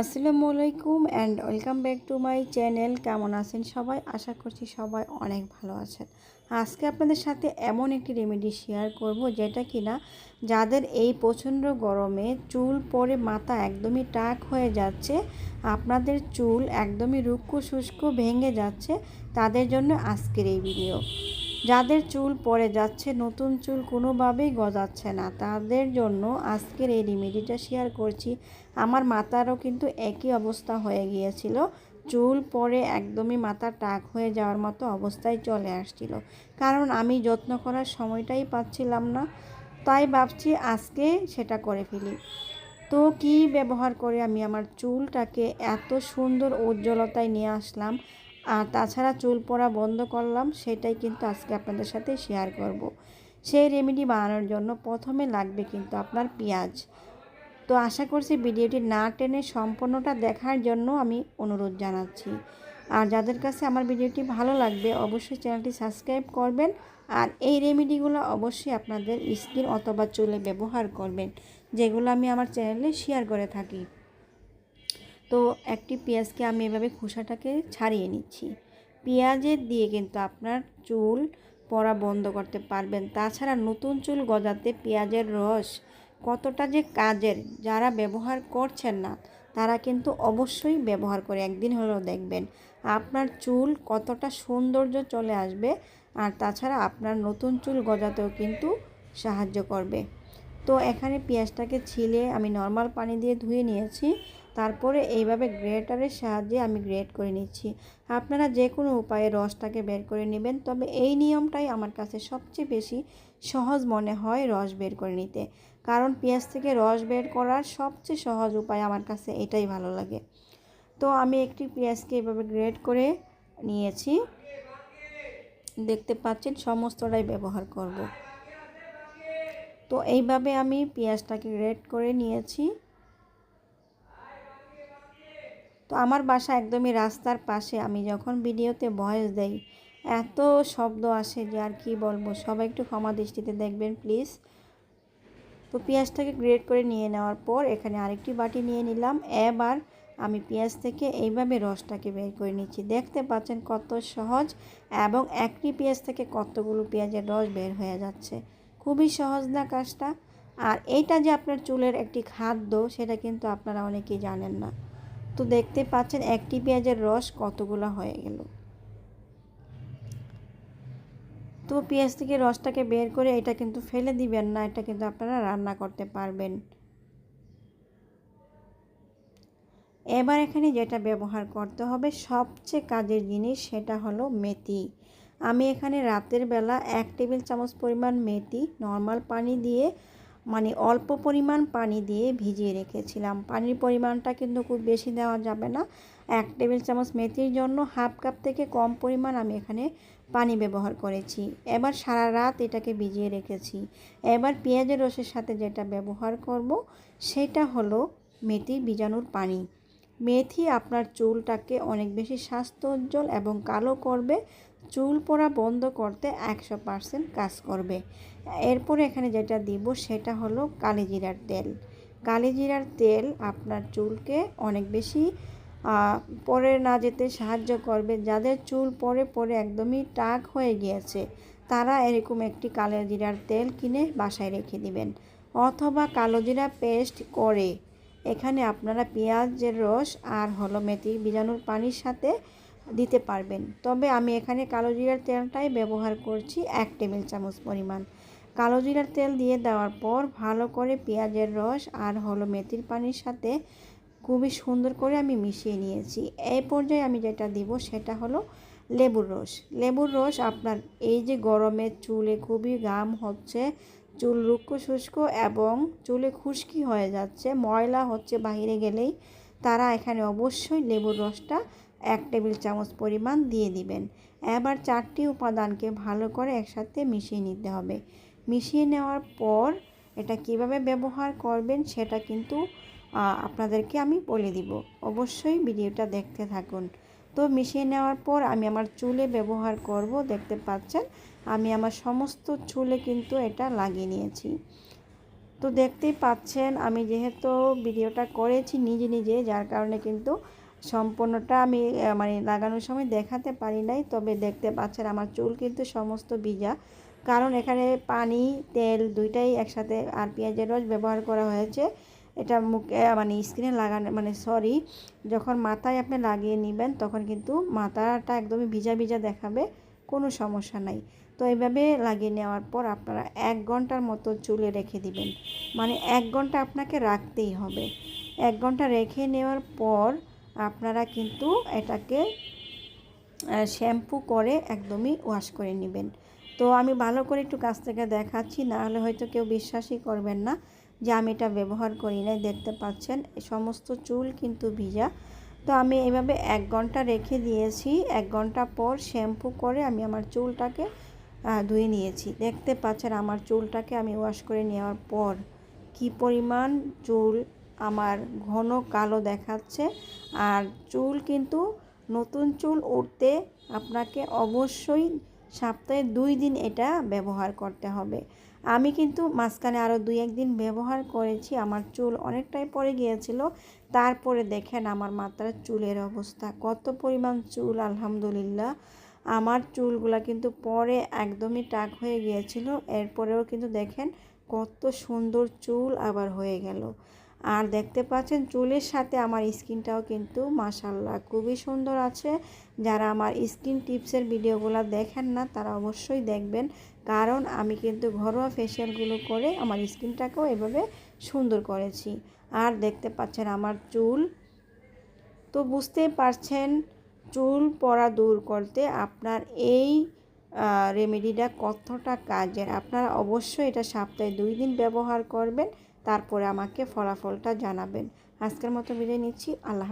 আসসালামু আলাইকুম and welcome back to my channel কেমন আছেন সবাই? আশা করছি সবাই অনেক ভালো আছেন। আজকে আপনাদের সাথে এমন একটি রেমেডি শেয়ার করব যেটা কিনা যাদের এই প্রচণ্ড গরমে চুল পরে মাথা একদমই টাক হয়ে যাচ্ছে, আপনাদের চুল একদমই রুক্ষ শুষ্ক ভেঙে যাচ্ছে, তাদের জন্য আজকের এই ভিডিও যাদের চুল পড়ে যাচ্ছে, নতুন চুল কোনোভাবেই গজাচ্ছে না। তাদের জন্য আজকের এই রেমেডিটা শেয়ার করছি। আমার মাথারও কিন্তু একই অবস্থা হয়ে গিয়েছিল। চুল পরে একদমই মাথা টাক হয়ে যাওয়ার মতো অবস্থায় চলে আসছিল। কারণ আমি যত্ন করার সময়টাই পাচ্ছিলাম না। তাই ভাবছি আজকে সেটা করে ফেলি। তো কি ব্যবহার করে আমি আমার চুলটাকে এত সুন্দর উজ্জ্বলতায় নিয়ে আসলাম? আর তাছাড়া চুল পড়া বন্ধ করলাম, সেটাই কিন্তু আজকে আপনাদের সাথে শেয়ার করব। সেই রেমেডি বানানোর জন্য প্রথমে লাগবে কিন্তু আপনার পেঁয়াজ। তো আশা করছি ভিডিওটি না টেনে সম্পূর্ণটা দেখার জন্য আমি অনুরোধ জানাচ্ছি। আর যাদের কাছে আমার ভিডিওটি ভালো লাগবে, অবশ্যই চ্যানেলটি সাবস্ক্রাইব করবেন আর এই রেমেডিগুলো অবশ্যই আপনাদের স্কিন অথবা চুলে ব্যবহার করবেন, যেগুলো আমি আমার চ্যানেলে শেয়ার করে থাকি। তো একটি পেঁয়াজকে আমি এভাবে খোসাটাকে ছাড়িয়ে নিচ্ছি। পেঁয়াজের দিয়ে কিন্তু আপনার চুল পড়া বন্ধ করতে পারবেন। তাছাড়া নতুন চুল গজাতে পেঁয়াজের রস কতটা যে কাজের যারা ব্যবহার করছেন না, তারা কিন্তু অবশ্যই ব্যবহার করে একদিন হলেও দেখবেন। আপনার চুল কতটা সৌন্দর্য চলে আসবে আর তাছাড়া আপনার নতুন চুল গজাতেও কিন্তু সাহায্য করবে। তো এখানে পেঁয়াজটাকে ছিলে আমি নর্মাল পানি দিয়ে ধুয়ে নিয়েছি। তারপরে এইভাবে গ্রেটারের সাহায্যে আমি গ্রেট করে নিচ্ছি। আপনারা যে কোনো উপায়ে রসটাকে বের করে নেবেন, তবে এই নিয়মটাই আমার কাছে সবচেয়ে বেশি সহজ মনে হয় রস বের করে নিতে। কারণ পেঁয়াজ থেকে রস বের করার সবচেয়ে সহজ উপায় আমার কাছে এটাই ভালো লাগে। তো আমি একটি পেঁয়াজকে এভাবে গ্রেট করে নিয়েছি। দেখতে পাচ্ছেন সমস্তটাই ব্যবহার করব। তো এইভাবে আমি পেঁয়াজটাকে গ্রেট করে নিয়েছি। তো আমার বাসা একদমই রাস্তার পাশে। আমি যখন ভিডিওতে ভয়েস দেই, এত শব্দ আসে যে আর কি বলব? সবাই একটু ক্ষমা দৃষ্টিতে দেখবেন, প্লিজ। তো পেঁয়াজটাকে গ্রেট করে নিয়ে নেওয়ার পর এখানে আরেকটি বাটি নিয়ে নিলাম। এবার আমি পেঁয়াজ থেকে এইভাবে রসটাকে বের করে নিচ্ছি। দেখতে পাচ্ছেন কত সহজ এবং একটি পেঁয়াজ থেকে কতগুলো পেঁয়াজের রস বের হয়ে যাচ্ছে। খুবই সহজ না কাজটা? আর এইটা যে আপনার চুলের একটি খাদ্য, সেটা কিন্তু আপনারা অনেকেই জানেন না। তো দেখতে পাচ্ছেন একটি পেঁয়াজের রস কতগুলো হয়ে গেল। তো পেঁয়াজ থেকে রসটাকে বের করে এটা কিন্তু ফেলে দিবেন না, এটা কিন্তু আপনারা রান্না করতে পারবেন। এবার এখানে যেটা ব্যবহার করতে হবে, সবচেয়ে কাজের জিনিস সেটা হলো মেথি। আমি এখানে রাতের বেলা এক টেবিল চামচ পরিমাণ মেথি নর্মাল পানি দিয়ে মানে অল্প পরিমাণ পানি দিয়ে ভিজিয়ে রেখেছিলাম। পানির পরিমাণটা কিন্তু খুব বেশি দেওয়া যাবে না। এক টেবিল চামচ মেথির জন্য হাফ কাপ থেকে কম পরিমাণ আমি এখানে পানি ব্যবহার করেছি। এবার সারা রাত এটাকে ভিজিয়ে রেখেছি। এবার পেঁয়াজের রসের সাথে যেটা ব্যবহার করব, সেটা হলো মেথি বীজাণুর পানি। মেথি আপনার চুলটাকে অনেক বেশি স্বাস্থ্য উজ্জ্বল এবং কালো করবে। চুল পড়া বন্ধ করতে একশো পারসেন্ট কাজ করবে। এরপরে এখানে যেটা দিব সেটা হলো কালিজিরার তেল। কালিজিরার তেল আপনার চুলকে অনেক বেশি পরে না যেতে সাহায্য করবে। যাদের চুল পরে পরে একদমই টাক হয়ে গিয়েছে, তারা এরকম একটি কালো জিরার তেল কিনে বাসায় রেখে দিবেন। অথবা কালো জিরা পেস্ট করে, এখানে আপনারা পেঁয়াজের রস আর হলো মেথি বীজাণুর পানির সাথে দিতে পারবেন। তবে আমি এখানে কালো জিরার তেলটাই ব্যবহার করছি এক টেবিল চামচ পরিমাণ। কালো জিরার তেল দিয়ে দেওয়ার পর ভালো করে পেঁয়াজের রস আর হলো মেথির পানির সাথে খুবই সুন্দর করে আমি মিশিয়ে নিয়েছি। এই পর্যায়ে আমি যেটা দিব সেটা হলো লেবুর রস। লেবুর রস আপনার এই যে গরমে চুলে খুবই গাম হচ্ছে, চুল রুক্ষ শুষ্ক এবং চুলে খুশকি হয়ে যাচ্ছে, ময়লা হচ্ছে বাহিরে গেলেই তারা এখানে অবশ্যই লেবুর রসটা এক টেবিল চামচ পরিমাণ দিয়ে দিবেন। এবার চারটি উপাদানকে ভালো করে একসাথে মিশিয়ে নিতে হবে। মিশিয়ে নেওয়ার পর এটা কীভাবে ব্যবহার করবেন সেটা কিন্তু আপনাদেরকে আমি বলে দিব। অবশ্যই ভিডিওটা দেখতে থাকুন। তো মিশিয়ে নেওয়ার পর আমি আমার চুলে ব্যবহার করব, দেখতে পাচ্ছেন? আমি আমার সমস্ত চুলে কিন্তু এটা লাগিয়ে নিয়েছি। তো দেখতেই পাচ্ছেন, আমি যেহেতু ভিডিওটা করেছি নিজে নিজে, যার কারণে কিন্তু সম্পূর্ণটা আমি মানে লাগানোর সময় দেখাতে পারি নাই, তবে দেখতে পাচ্ছেন আমার চুল কিন্তু সমস্ত ভিজা। কারণ এখানে পানি, তেল দুইটাই একসাথে আর পেঁয়াজের রস ব্যবহার করা হয়েছে। এটা মুখে মানে স্কিনে লাগানো মানে সরি, যখন মাথায় আপনি লাগিয়ে নেবেন তখন কিন্তু মাথাটা একদমই ভিজা ভিজা দেখাবে, কোনো সমস্যা নাই। তো এইভাবে লাগিয়ে নেওয়ার পর আপনারা এক ঘণ্টার মতো চুলে রেখে দিবেন। মানে এক ঘণ্টা আপনাকে রাখতেই হবে। এক ঘণ্টা রেখে নেওয়ার পর আপনারা কিন্তু এটাকে শ্যাম্পু করে একদমই ওয়াশ করে নেবেন। তো আমি ভালো করে একটু কাছ থেকে দেখাচ্ছি, না হলে হয়তো কেউ বিশ্বাসই করবেন না যে আমি এটা ব্যবহার করি নাই। দেখতে পাচ্ছেন সমস্ত চুল কিন্তু ভিজা। তো আমি এইভাবে এক ঘণ্টা রেখে দিয়েছি। এক ঘণ্টা পর শ্যাম্পু করে আমি আমার চুলটাকে ধুয়ে নিয়েছি। দেখতে পাচ্ছেন আমার চুলটাকে আমি ওয়াশ করে নেওয়ার পর কি পরিমাণ চুল আমার ঘন কালো দেখাচ্ছে। আর চুল কিন্তু নতুন চুল উঠতে আপনাকে অবশ্যই সপ্তাহে দুই দিন এটা ব্যবহার করতে হবে। আমি কিন্তু মাঝখানে আরও দুই একদিন ব্যবহার করেছি, আমার চুল অনেকটাই পরে গিয়েছিল। তারপরে দেখেন আমার মাত্রার চুলের অবস্থা, কত পরিমাণ চুল, আলহামদুলিল্লাহ। আমার চুলগুলা কিন্তু পরে একদমই টাক হয়ে গিয়েছিল, এরপরেও কিন্তু দেখেন কত সুন্দর চুল আবার হয়ে গেল। আর দেখতে পাচ্ছেন চুলের সাথে আমার স্কিনটাও কিন্তু মাসাল্লাহ খুবই সুন্দর আছে। যারা আমার স্কিন টিপসের ভিডিওগুলো দেখেন না, তারা অবশ্যই দেখবেন। কারণ আমি কিন্তু ঘরোয়া ফেশিয়ালগুলো করে আমার স্কিনটাকেও এভাবে সুন্দর করেছি। আর দেখতে পাচ্ছেন আমার চুল। তো বুঝতেই পারছেন, চুল পড়া দূর করতে আপনার এই রেমেডিটা কতটা কাজের? আপনারা অবশ্যই এটা সপ্তাহে দুই দিন ব্যবহার করবেন। তারপরে আমাকে ফলাফলটা জানাবেন। আজকের মতো বিদায় নিচ্ছি। আল্লাহ